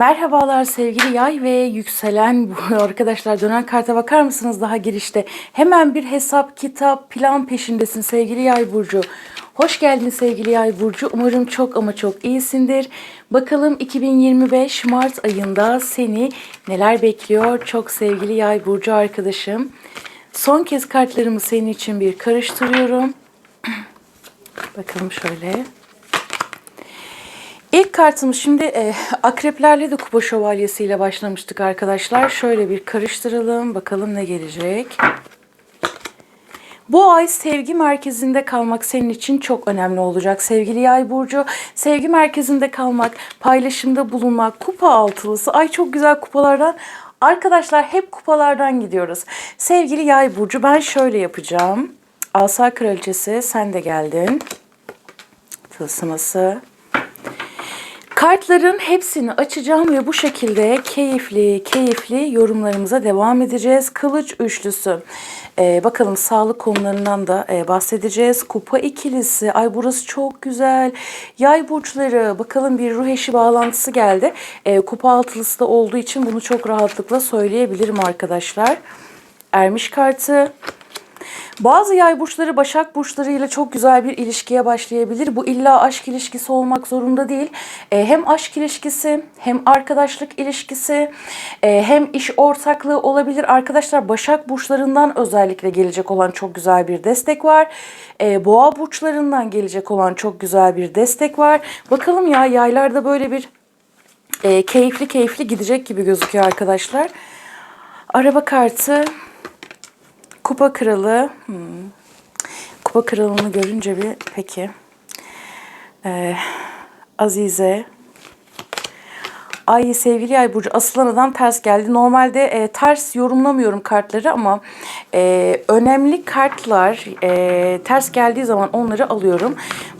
Merhabalar sevgili yay ve yükselen arkadaşlar dönen karta bakar mısınız daha girişte? Hemen bir hesap, kitap, plan peşindesin sevgili yay burcu. Hoş geldin sevgili yay burcu. Umarım çok ama çok iyisindir. Bakalım 2025 Mart ayında seni neler bekliyor çok sevgili yay burcu arkadaşım. Son kez kartlarımı senin için bir karıştırıyorum. Bakalım şöyle. İlk kartımız şimdi e, akreplerle de kupa şövalyesiyle başlamıştık arkadaşlar. Şöyle bir karıştıralım. Bakalım ne gelecek. Bu ay sevgi merkezinde kalmak senin için çok önemli olacak sevgili yay burcu. Sevgi merkezinde kalmak, paylaşımda bulunmak, kupa altılısı. Ay çok güzel kupalardan. Arkadaşlar hep kupalardan gidiyoruz. Sevgili yay burcu ben şöyle yapacağım. Asa kraliçesi sen de geldin. Tılsıması. Kartların hepsini açacağım ve bu şekilde keyifli keyifli yorumlarımıza devam edeceğiz. Kılıç üçlüsü. Ee, bakalım sağlık konularından da e, bahsedeceğiz. Kupa ikilisi. Ay burası çok güzel. Yay burçları. Bakalım bir ruh eşi bağlantısı geldi. Ee, kupa altılısı da olduğu için bunu çok rahatlıkla söyleyebilirim arkadaşlar. Ermiş kartı. Bazı yay burçları Başak burçlarıyla çok güzel bir ilişkiye başlayabilir. Bu illa aşk ilişkisi olmak zorunda değil. E, hem aşk ilişkisi hem arkadaşlık ilişkisi e, hem iş ortaklığı olabilir. Arkadaşlar Başak burçlarından özellikle gelecek olan çok güzel bir destek var. E, Boğa burçlarından gelecek olan çok güzel bir destek var. Bakalım ya yaylarda böyle bir e, keyifli keyifli gidecek gibi gözüküyor arkadaşlar. Araba kartı Kupa kralı. Hmm. Kupa kralını görünce bir peki. Ee, Azize. Ay sevgili Ay Burcu Aslan Adam ters geldi. Normalde e, ters yorumlamıyorum kartları ama e, önemli kartlar e, ters geldiği zaman onları alıyorum.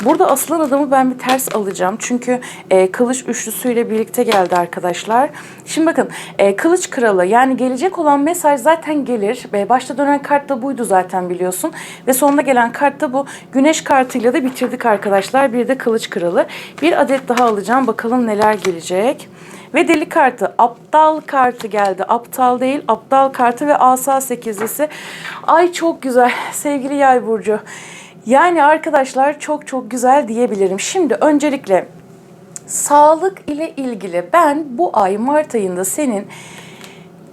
Burada Aslan Adam'ı ben bir ters alacağım. Çünkü e, kılıç üçlüsüyle birlikte geldi arkadaşlar. Şimdi bakın e, kılıç kralı yani gelecek olan mesaj zaten gelir. E, başta dönen kart da buydu zaten biliyorsun. Ve sonuna gelen kart da bu. Güneş kartıyla da bitirdik arkadaşlar. Bir de kılıç kralı. Bir adet daha alacağım. Bakalım neler gelecek. Ve deli kartı, aptal kartı geldi. Aptal değil, aptal kartı ve asa sekizlisi. Ay çok güzel sevgili yay burcu. Yani arkadaşlar çok çok güzel diyebilirim. Şimdi öncelikle sağlık ile ilgili ben bu ay Mart ayında senin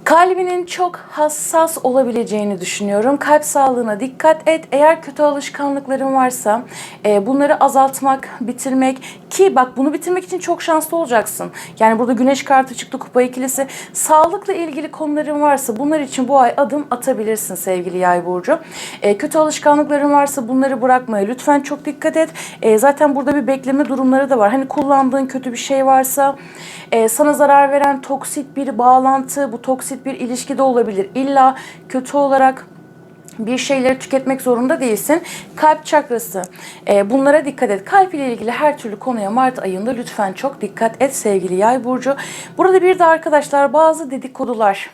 Kalbinin çok hassas olabileceğini düşünüyorum. Kalp sağlığına dikkat et. Eğer kötü alışkanlıkların varsa e, bunları azaltmak, bitirmek ki bak bunu bitirmek için çok şanslı olacaksın. Yani burada güneş kartı çıktı, kupa ikilisi. Sağlıkla ilgili konuların varsa bunlar için bu ay adım atabilirsin sevgili yay burcu. E, kötü alışkanlıkların varsa bunları bırakmaya lütfen çok dikkat et. E, zaten burada bir bekleme durumları da var. Hani kullandığın kötü bir şey varsa, e, sana zarar veren toksit bir bağlantı, bu toksit bir ilişki de olabilir. İlla kötü olarak bir şeyleri tüketmek zorunda değilsin. Kalp çakrası. E, bunlara dikkat et. Kalp ile ilgili her türlü konuya Mart ayında lütfen çok dikkat et sevgili Yay burcu. Burada bir de arkadaşlar bazı dedikodular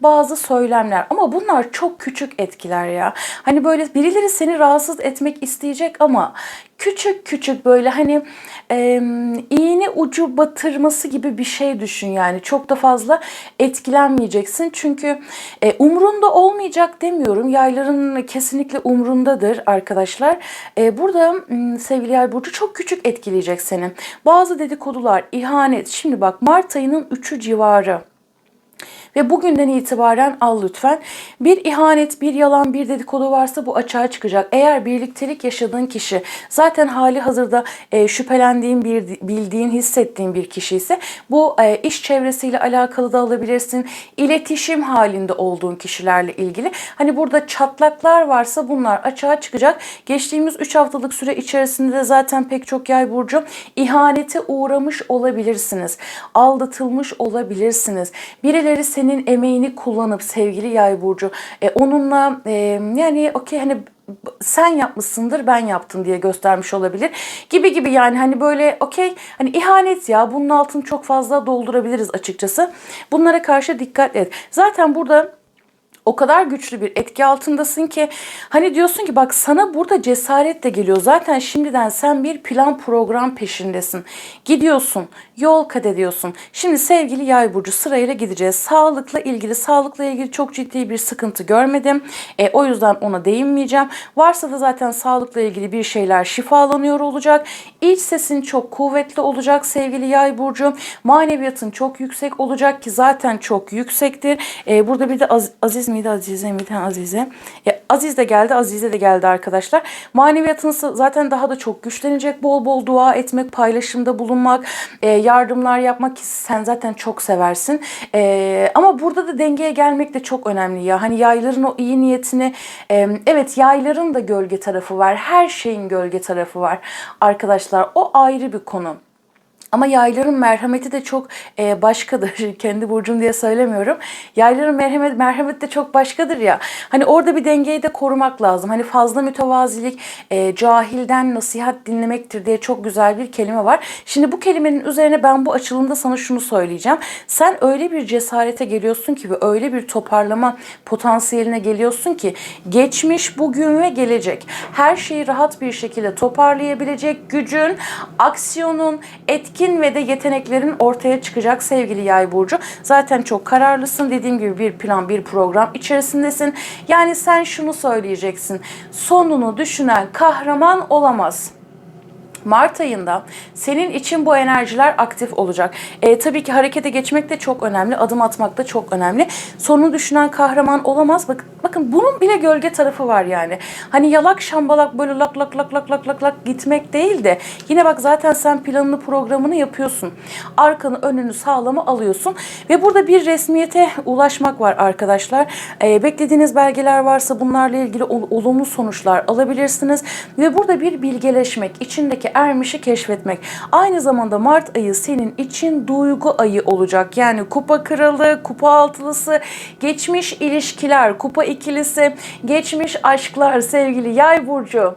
bazı söylemler ama bunlar çok küçük etkiler ya. Hani böyle birileri seni rahatsız etmek isteyecek ama küçük küçük böyle hani e, iğne ucu batırması gibi bir şey düşün yani. Çok da fazla etkilenmeyeceksin. Çünkü e, umrunda olmayacak demiyorum. Yayların kesinlikle umrundadır arkadaşlar. E, burada sevgili yay burcu çok küçük etkileyecek seni. Bazı dedikodular, ihanet. Şimdi bak Mart ayının 3'ü civarı ve bugünden itibaren al lütfen. Bir ihanet, bir yalan, bir dedikodu varsa bu açığa çıkacak. Eğer birliktelik yaşadığın kişi zaten hali hazırda e, şüphelendiğin, bir, bildiğin, hissettiğin bir kişi ise bu e, iş çevresiyle alakalı da alabilirsin. İletişim halinde olduğun kişilerle ilgili. Hani burada çatlaklar varsa bunlar açığa çıkacak. Geçtiğimiz 3 haftalık süre içerisinde de zaten pek çok yay burcu ihanete uğramış olabilirsiniz. Aldatılmış olabilirsiniz. Birileri seni senin emeğini kullanıp sevgili yay burcu e, onunla e, yani okey hani sen yapmışsındır ben yaptım diye göstermiş olabilir gibi gibi yani hani böyle okey hani ihanet ya bunun altını çok fazla doldurabiliriz açıkçası. Bunlara karşı dikkat et. Zaten burada o kadar güçlü bir etki altındasın ki hani diyorsun ki bak sana burada cesaret de geliyor. Zaten şimdiden sen bir plan program peşindesin. Gidiyorsun, yol kat ediyorsun. Şimdi sevgili Yay burcu sırayla gideceğiz. Sağlıkla ilgili, sağlıkla ilgili çok ciddi bir sıkıntı görmedim. E, o yüzden ona değinmeyeceğim. Varsa da zaten sağlıkla ilgili bir şeyler şifalanıyor olacak. İç sesin çok kuvvetli olacak sevgili Yay burcu. Maneviyatın çok yüksek olacak ki zaten çok yüksektir. E, burada bir de Az- Aziz miydi, Azize miydi? Azize. E, Aziz de geldi, Azize de geldi arkadaşlar. Maneviyatınız zaten daha da çok güçlenecek. Bol bol dua etmek, paylaşımda bulunmak, e, yardımlar yapmak ki sen zaten çok seversin. E, ama burada da dengeye gelmek de çok önemli ya. Hani yayların o iyi niyetini, e, evet yayların da gölge tarafı var. Her şeyin gölge tarafı var. Arkadaşlar o ayrı bir konu. Ama yayların merhameti de çok e, başkadır. Kendi burcum diye söylemiyorum. Yayların merhamet, merhameti de çok başkadır ya. Hani orada bir dengeyi de korumak lazım. Hani fazla mütevazilik, e, cahilden nasihat dinlemektir diye çok güzel bir kelime var. Şimdi bu kelimenin üzerine ben bu açılımda sana şunu söyleyeceğim. Sen öyle bir cesarete geliyorsun ki ve öyle bir toparlama potansiyeline geliyorsun ki geçmiş, bugün ve gelecek her şeyi rahat bir şekilde toparlayabilecek gücün, aksiyonun, etkin ve de yeteneklerin ortaya çıkacak sevgili yay burcu. Zaten çok kararlısın. Dediğim gibi bir plan, bir program içerisindesin. Yani sen şunu söyleyeceksin. Sonunu düşünen kahraman olamaz. Mart ayında senin için bu enerjiler aktif olacak. E, tabii ki harekete geçmek de çok önemli, adım atmak da çok önemli. Sonunu düşünen kahraman olamaz. Bak, bakın bunun bile gölge tarafı var yani. Hani yalak şambalak böyle lak lak lak lak lak lak lak gitmek değil de yine bak zaten sen planını programını yapıyorsun. Arkanı önünü sağlamı alıyorsun ve burada bir resmiyete ulaşmak var arkadaşlar. E, beklediğiniz belgeler varsa bunlarla ilgili ol- olumlu sonuçlar alabilirsiniz ve burada bir bilgeleşmek, içindeki ermişi keşfetmek. Aynı zamanda Mart ayı senin için duygu ayı olacak. Yani kupa kralı, kupa altılısı, geçmiş ilişkiler, kupa ikilisi, geçmiş aşklar sevgili yay burcu.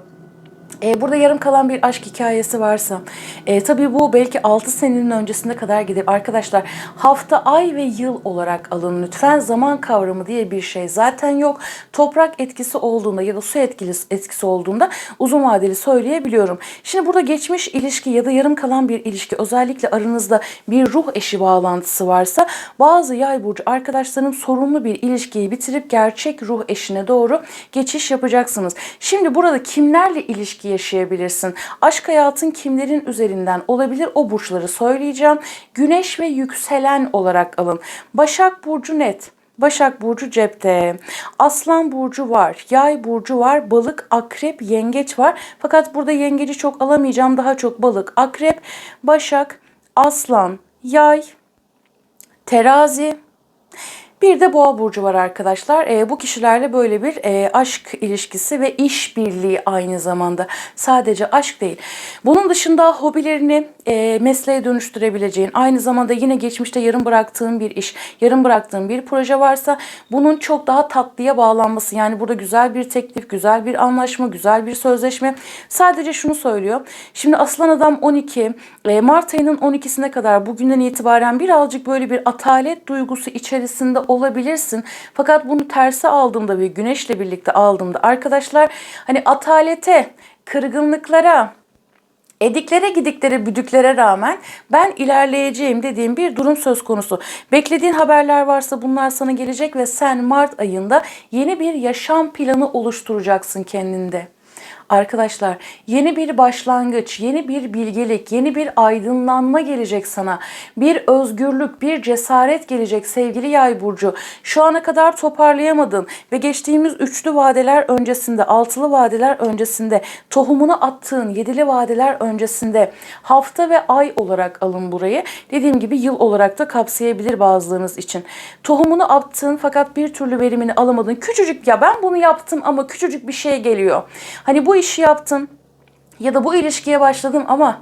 E, burada yarım kalan bir aşk hikayesi varsa, e, tabii bu belki 6 senenin öncesine kadar gidip arkadaşlar hafta, ay ve yıl olarak alın lütfen. Zaman kavramı diye bir şey zaten yok. Toprak etkisi olduğunda ya da su etkisi, etkisi olduğunda uzun vadeli söyleyebiliyorum. Şimdi burada geçmiş ilişki ya da yarım kalan bir ilişki özellikle aranızda bir ruh eşi bağlantısı varsa bazı yay burcu arkadaşlarım sorunlu bir ilişkiyi bitirip gerçek ruh eşine doğru geçiş yapacaksınız. Şimdi burada kimlerle ilişki yaşayabilirsin? Aşk hayatın kimlerin üzerinden olabilir? O burçları söyleyeceğim. Güneş ve yükselen olarak alın. Başak Burcu net. Başak Burcu cepte. Aslan Burcu var. Yay Burcu var. Balık, Akrep, Yengeç var. Fakat burada yengeci çok alamayacağım. Daha çok balık, Akrep, Başak, Aslan, Yay, Terazi, bir de boğa burcu var arkadaşlar. E, bu kişilerle böyle bir e, aşk ilişkisi ve işbirliği aynı zamanda. Sadece aşk değil. Bunun dışında hobilerini e, mesleğe dönüştürebileceğin, aynı zamanda yine geçmişte yarım bıraktığın bir iş, yarım bıraktığın bir proje varsa bunun çok daha tatlıya bağlanması. Yani burada güzel bir teklif, güzel bir anlaşma, güzel bir sözleşme. Sadece şunu söylüyor. Şimdi Aslan Adam 12, e, Mart ayının 12'sine kadar bugünden itibaren birazcık böyle bir atalet duygusu içerisinde olabilirsin. Fakat bunu terse aldığımda ve güneşle birlikte aldığımda arkadaşlar hani atalete, kırgınlıklara, ediklere gidiklere büdüklere rağmen ben ilerleyeceğim dediğim bir durum söz konusu. Beklediğin haberler varsa bunlar sana gelecek ve sen Mart ayında yeni bir yaşam planı oluşturacaksın kendinde. Arkadaşlar yeni bir başlangıç, yeni bir bilgelik, yeni bir aydınlanma gelecek sana. Bir özgürlük, bir cesaret gelecek sevgili yay burcu. Şu ana kadar toparlayamadın ve geçtiğimiz üçlü vadeler öncesinde, altılı vadeler öncesinde, tohumunu attığın yedili vadeler öncesinde hafta ve ay olarak alın burayı. Dediğim gibi yıl olarak da kapsayabilir bazılarınız için. Tohumunu attığın fakat bir türlü verimini alamadın. Küçücük ya ben bunu yaptım ama küçücük bir şey geliyor. Hani bu işi yaptım ya da bu ilişkiye başladım ama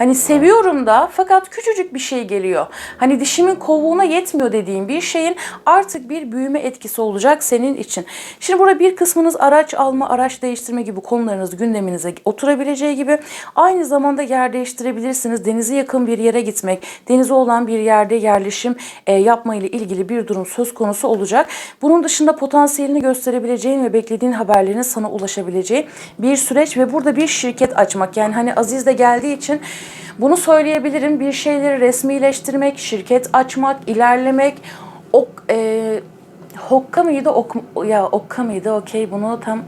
Hani seviyorum da fakat küçücük bir şey geliyor. Hani dişimin kovuğuna yetmiyor dediğim bir şeyin artık bir büyüme etkisi olacak senin için. Şimdi burada bir kısmınız araç alma, araç değiştirme gibi konularınız gündeminize oturabileceği gibi aynı zamanda yer değiştirebilirsiniz. Denize yakın bir yere gitmek, denize olan bir yerde yerleşim e, yapma ile ilgili bir durum söz konusu olacak. Bunun dışında potansiyelini gösterebileceğin ve beklediğin haberlerin sana ulaşabileceği bir süreç ve burada bir şirket açmak. Yani hani Aziz de geldiği için bunu söyleyebilirim. Bir şeyleri resmileştirmek, şirket açmak, ilerlemek, ok, e, hokka mıydı, ok, ya okka mıydı, okey bunu tam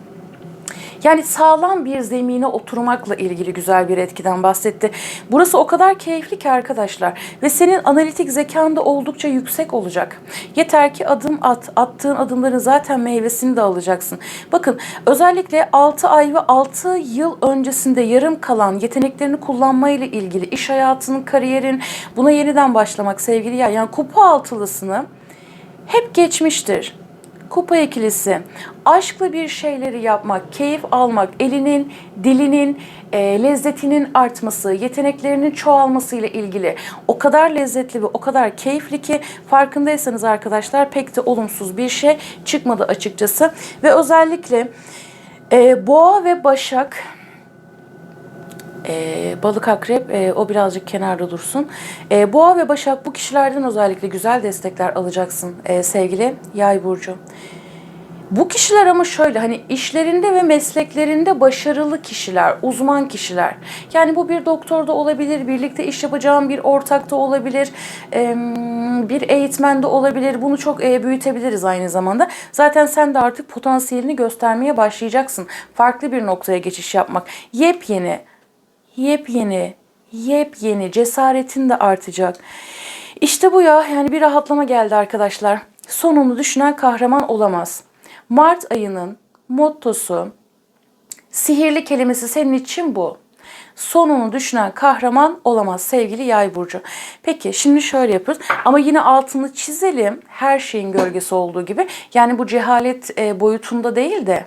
yani sağlam bir zemine oturmakla ilgili güzel bir etkiden bahsetti. Burası o kadar keyifli ki arkadaşlar ve senin analitik zekan da oldukça yüksek olacak. Yeter ki adım at. Attığın adımların zaten meyvesini de alacaksın. Bakın özellikle 6 ay ve 6 yıl öncesinde yarım kalan yeteneklerini kullanmayla ilgili iş hayatının, kariyerin buna yeniden başlamak sevgili ya. Yani kupa altılısını hep geçmiştir. Kupa ikilisi, aşkla bir şeyleri yapmak, keyif almak, elinin, dilinin, e, lezzetinin artması, yeteneklerinin çoğalmasıyla ilgili o kadar lezzetli ve o kadar keyifli ki farkındaysanız arkadaşlar pek de olumsuz bir şey çıkmadı açıkçası. Ve özellikle e, boğa ve başak ee, balık akrep e, o birazcık kenarda dursun. Ee, boğa ve başak bu kişilerden özellikle güzel destekler alacaksın e, sevgili yay burcu. Bu kişiler ama şöyle hani işlerinde ve mesleklerinde başarılı kişiler, uzman kişiler. Yani bu bir doktor da olabilir, birlikte iş yapacağım bir ortak da olabilir, e, bir eğitmen de olabilir. Bunu çok e, büyütebiliriz aynı zamanda. Zaten sen de artık potansiyelini göstermeye başlayacaksın. Farklı bir noktaya geçiş yapmak. Yepyeni, yepyeni, yepyeni cesaretin de artacak. İşte bu ya yani bir rahatlama geldi arkadaşlar. Sonunu düşünen kahraman olamaz. Mart ayının mottosu sihirli kelimesi senin için bu. Sonunu düşünen kahraman olamaz sevgili yay burcu. Peki şimdi şöyle yapıyoruz ama yine altını çizelim her şeyin gölgesi olduğu gibi. Yani bu cehalet e, boyutunda değil de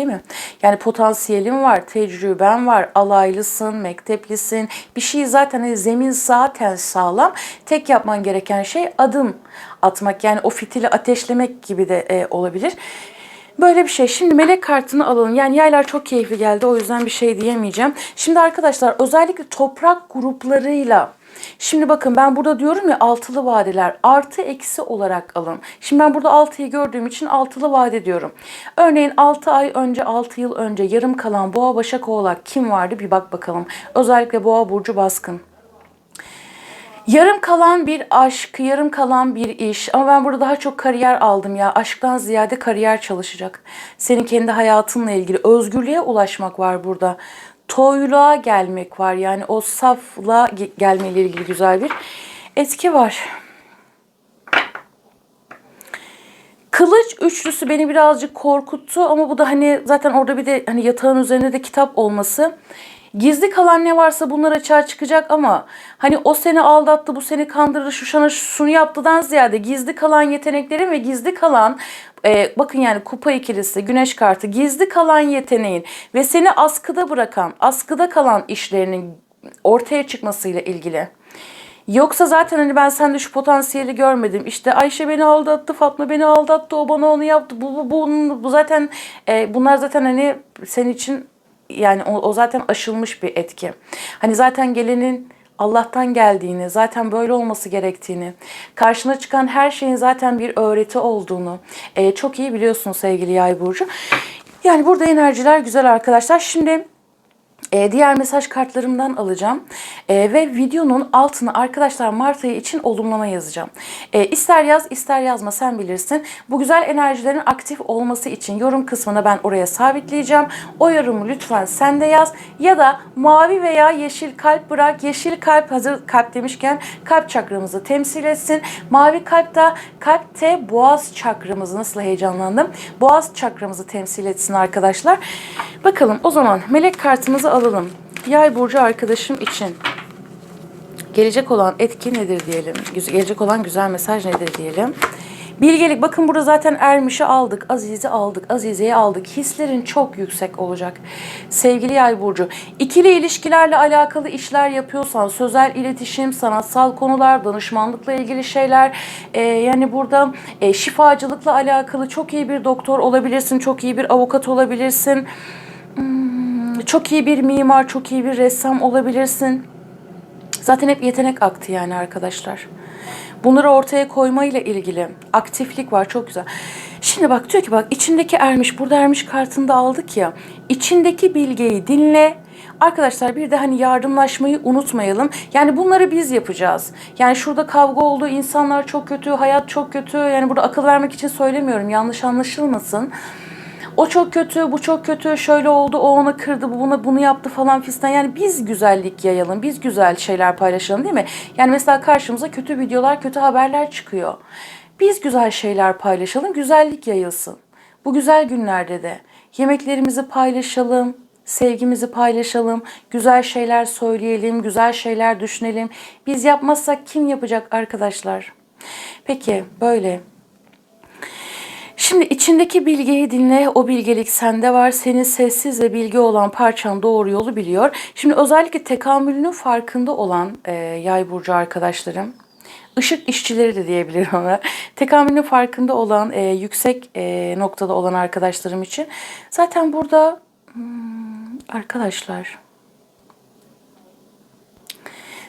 Değil mi? Yani potansiyelin var, tecrüben var, alaylısın, mekteplisin. Bir şey zaten hani zemin zaten sağlam. Tek yapman gereken şey adım atmak. Yani o fitili ateşlemek gibi de e, olabilir. Böyle bir şey. Şimdi melek kartını alalım. Yani yaylar çok keyifli geldi. O yüzden bir şey diyemeyeceğim. Şimdi arkadaşlar özellikle toprak gruplarıyla Şimdi bakın ben burada diyorum ya altılı vadeler artı eksi olarak alın. Şimdi ben burada altıyı gördüğüm için altılı vade diyorum. Örneğin 6 ay önce 6 yıl önce yarım kalan boğa başak oğlak kim vardı bir bak bakalım. Özellikle boğa burcu baskın. Yarım kalan bir aşk, yarım kalan bir iş. Ama ben burada daha çok kariyer aldım ya. Aşktan ziyade kariyer çalışacak. Senin kendi hayatınla ilgili özgürlüğe ulaşmak var burada toyluğa gelmek var. Yani o safla gelmeyle ilgili güzel bir etki var. Kılıç üçlüsü beni birazcık korkuttu ama bu da hani zaten orada bir de hani yatağın üzerinde de kitap olması. Gizli kalan ne varsa bunlar açığa çıkacak ama hani o seni aldattı, bu seni kandırdı, şu şana şunu yaptıdan ziyade gizli kalan yeteneklerin ve gizli kalan e, bakın yani kupa ikilisi, güneş kartı, gizli kalan yeteneğin ve seni askıda bırakan, askıda kalan işlerinin ortaya çıkmasıyla ilgili. Yoksa zaten hani ben sende şu potansiyeli görmedim. İşte Ayşe beni aldattı, Fatma beni aldattı, o bana onu yaptı. Bu, bu, bu, bu zaten e, bunlar zaten hani senin için yani o, o zaten aşılmış bir etki. Hani zaten gelenin Allah'tan geldiğini, zaten böyle olması gerektiğini, karşına çıkan her şeyin zaten bir öğreti olduğunu e, çok iyi biliyorsun sevgili Yay burcu. Yani burada enerjiler güzel arkadaşlar. Şimdi e, diğer mesaj kartlarımdan alacağım. E, ve videonun altına arkadaşlar Mart ayı için olumlama yazacağım. E, ister yaz ister yazma sen bilirsin. Bu güzel enerjilerin aktif olması için yorum kısmına ben oraya sabitleyeceğim. O yorumu lütfen sen de yaz. Ya da mavi veya yeşil kalp bırak. Yeşil kalp hazır kalp demişken kalp çakramızı temsil etsin. Mavi kalp de kalpte boğaz çakramızı nasıl heyecanlandım. Boğaz çakramızı temsil etsin arkadaşlar. Bakalım o zaman melek kartımızı alalım. Yay burcu arkadaşım için gelecek olan etki nedir diyelim. Gelecek olan güzel mesaj nedir diyelim. Bilgelik bakın burada zaten Ermiş'i aldık, Aziz'i aldık, Azize'yi aldık. Hislerin çok yüksek olacak. Sevgili Yay burcu, ikili ilişkilerle alakalı işler yapıyorsan, sözel iletişim, sanatsal konular, danışmanlıkla ilgili şeyler, e, yani burada e, şifacılıkla alakalı çok iyi bir doktor olabilirsin, çok iyi bir avukat olabilirsin. Çok iyi bir mimar, çok iyi bir ressam olabilirsin. Zaten hep yetenek aktı yani arkadaşlar. Bunları ortaya koymayla ilgili aktiflik var çok güzel. Şimdi bak diyor ki bak içindeki ermiş burada ermiş kartında aldık ya. İçindeki bilgeyi dinle. Arkadaşlar bir de hani yardımlaşmayı unutmayalım. Yani bunları biz yapacağız. Yani şurada kavga oldu, insanlar çok kötü, hayat çok kötü. Yani burada akıl vermek için söylemiyorum. Yanlış anlaşılmasın. O çok kötü, bu çok kötü, şöyle oldu, o ona kırdı, bu buna bunu yaptı falan fistan. Yani biz güzellik yayalım, biz güzel şeyler paylaşalım değil mi? Yani mesela karşımıza kötü videolar, kötü haberler çıkıyor. Biz güzel şeyler paylaşalım, güzellik yayılsın. Bu güzel günlerde de yemeklerimizi paylaşalım, sevgimizi paylaşalım, güzel şeyler söyleyelim, güzel şeyler düşünelim. Biz yapmazsak kim yapacak arkadaşlar? Peki böyle Şimdi içindeki bilgiyi dinle, o bilgelik sende var. Senin sessiz ve bilgi olan parçan doğru yolu biliyor. Şimdi özellikle tekamülünün farkında olan e, yay burcu arkadaşlarım, ışık işçileri de diyebilirim ona. Tekamülünün farkında olan, e, yüksek e, noktada olan arkadaşlarım için. Zaten burada hmm, arkadaşlar...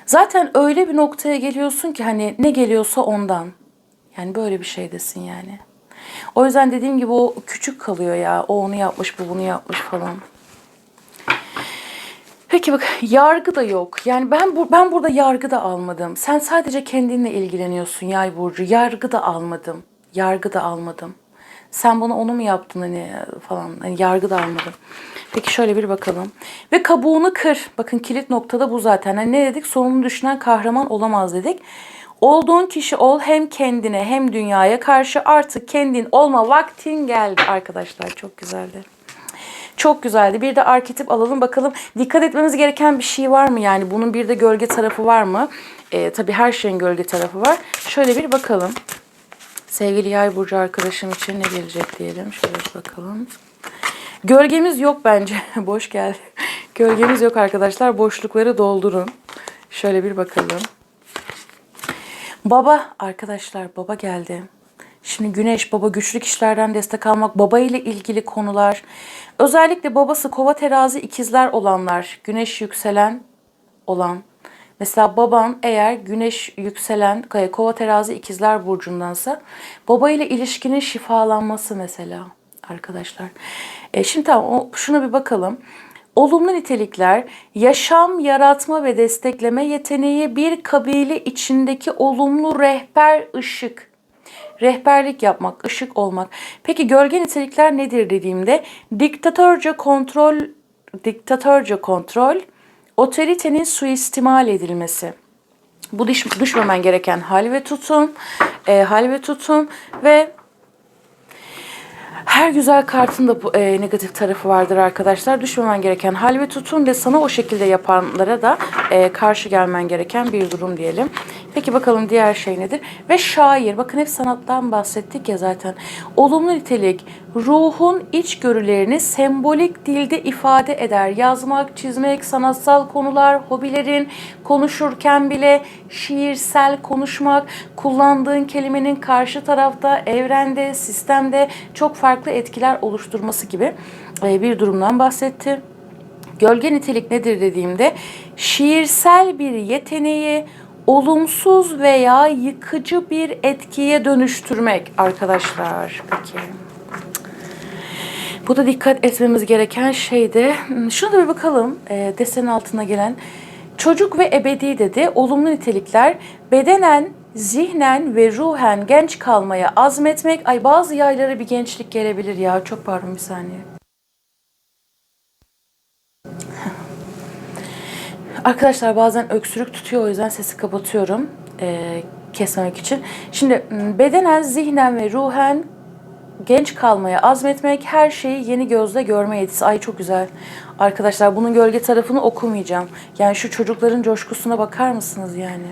Zaten öyle bir noktaya geliyorsun ki hani ne geliyorsa ondan. Yani böyle bir şeydesin yani. O yüzden dediğim gibi o küçük kalıyor ya. O onu yapmış, bu bunu yapmış falan. Peki bak yargı da yok. Yani ben bu, ben burada yargı da almadım. Sen sadece kendinle ilgileniyorsun Yay burcu. Yargı da almadım. Yargı da almadım. Sen bana onu mu yaptın hani falan. Hani yargı da almadım. Peki şöyle bir bakalım. Ve kabuğunu kır. Bakın kilit noktada bu zaten. Hani ne dedik? Sonunu düşünen kahraman olamaz dedik. Olduğun kişi ol hem kendine hem dünyaya karşı artık kendin olma vaktin geldi arkadaşlar. Çok güzeldi. Çok güzeldi. Bir de arketip alalım bakalım. Dikkat etmemiz gereken bir şey var mı? Yani bunun bir de gölge tarafı var mı? Ee, tabii her şeyin gölge tarafı var. Şöyle bir bakalım. Sevgili yay burcu arkadaşım için ne gelecek diyelim. Şöyle bir bakalım. Gölgemiz yok bence. Boş geldi. Gölgemiz yok arkadaşlar. Boşlukları doldurun. Şöyle bir bakalım. Baba arkadaşlar baba geldi. Şimdi güneş baba güçlü kişilerden destek almak, baba ile ilgili konular. Özellikle babası kova terazi ikizler olanlar, güneş yükselen olan. Mesela baban eğer güneş yükselen kova terazi ikizler burcundansa baba ile ilişkinin şifalanması mesela arkadaşlar. E şimdi tamam o, şuna bir bakalım. Olumlu nitelikler yaşam, yaratma ve destekleme yeteneği bir kabile içindeki olumlu rehber ışık. Rehberlik yapmak, ışık olmak. Peki gölge nitelikler nedir dediğimde diktatörce kontrol, diktatörce kontrol, otoritenin suistimal edilmesi. Bu düş, düşmemen gereken hal ve tutum, e, hal ve tutum ve her güzel kartın da bu, e, negatif tarafı vardır arkadaşlar. Düşmemen gereken hal ve tutum ve sana o şekilde yapanlara da e, karşı gelmen gereken bir durum diyelim. Peki bakalım diğer şey nedir? Ve şair. Bakın hep sanattan bahsettik ya zaten. Olumlu nitelik ruhun içgörülerini sembolik dilde ifade eder. Yazmak, çizmek, sanatsal konular, hobilerin, konuşurken bile şiirsel konuşmak, kullandığın kelimenin karşı tarafta, evrende, sistemde çok farklı etkiler oluşturması gibi e, bir durumdan bahsetti. Gölge nitelik nedir dediğimde şiirsel bir yeteneği olumsuz veya yıkıcı bir etkiye dönüştürmek arkadaşlar. Peki. Bu da dikkat etmemiz gereken şeydi. Şuna da bir bakalım e, desenin altına gelen. Çocuk ve ebedi dedi. Olumlu nitelikler bedenen, zihnen ve ruhen genç kalmaya azmetmek. Ay bazı yaylara bir gençlik gelebilir ya. Çok pardon bir saniye. Arkadaşlar bazen öksürük tutuyor o yüzden sesi kapatıyorum e, kesmemek için. Şimdi bedenen, zihnen ve ruhen genç kalmaya azmetmek, her şeyi yeni gözle görme yetisi. Ay çok güzel. Arkadaşlar bunun gölge tarafını okumayacağım. Yani şu çocukların coşkusuna bakar mısınız yani?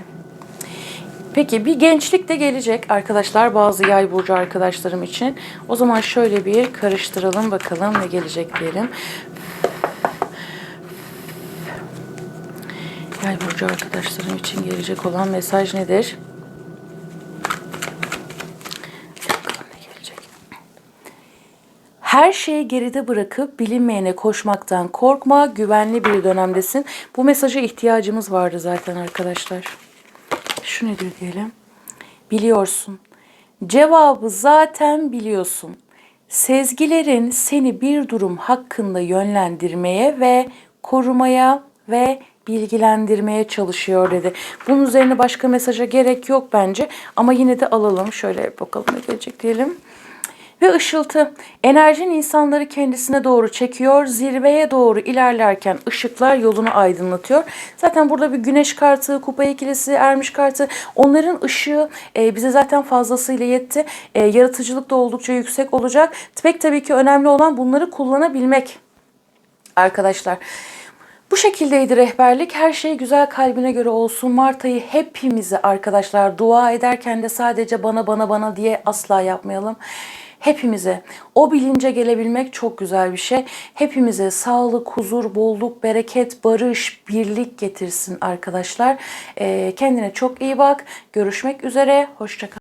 Peki bir gençlik de gelecek arkadaşlar bazı yay burcu arkadaşlarım için. O zaman şöyle bir karıştıralım bakalım ne gelecek diyelim. Yay burcu arkadaşlarım için gelecek olan mesaj nedir? Her şeyi geride bırakıp bilinmeyene koşmaktan korkma, güvenli bir dönemdesin. Bu mesaja ihtiyacımız vardı zaten arkadaşlar. Şu nedir diyelim? Biliyorsun. Cevabı zaten biliyorsun. Sezgilerin seni bir durum hakkında yönlendirmeye ve korumaya ve bilgilendirmeye çalışıyor dedi. Bunun üzerine başka mesaja gerek yok bence ama yine de alalım. Şöyle bakalım ne gelecek diyelim. Ve ışıltı. Enerjin insanları kendisine doğru çekiyor. Zirveye doğru ilerlerken ışıklar yolunu aydınlatıyor. Zaten burada bir güneş kartı, kupa ikilisi, ermiş kartı. Onların ışığı e, bize zaten fazlasıyla yetti. E, yaratıcılık da oldukça yüksek olacak. Pek tabii ki önemli olan bunları kullanabilmek arkadaşlar. Bu şekildeydi rehberlik. Her şey güzel kalbine göre olsun. Mart ayı hepimize arkadaşlar dua ederken de sadece bana bana bana diye asla yapmayalım. Hepimize o bilince gelebilmek çok güzel bir şey. Hepimize sağlık, huzur, bolluk, bereket, barış, birlik getirsin arkadaşlar. Ee, kendine çok iyi bak. Görüşmek üzere. Hoşçakal.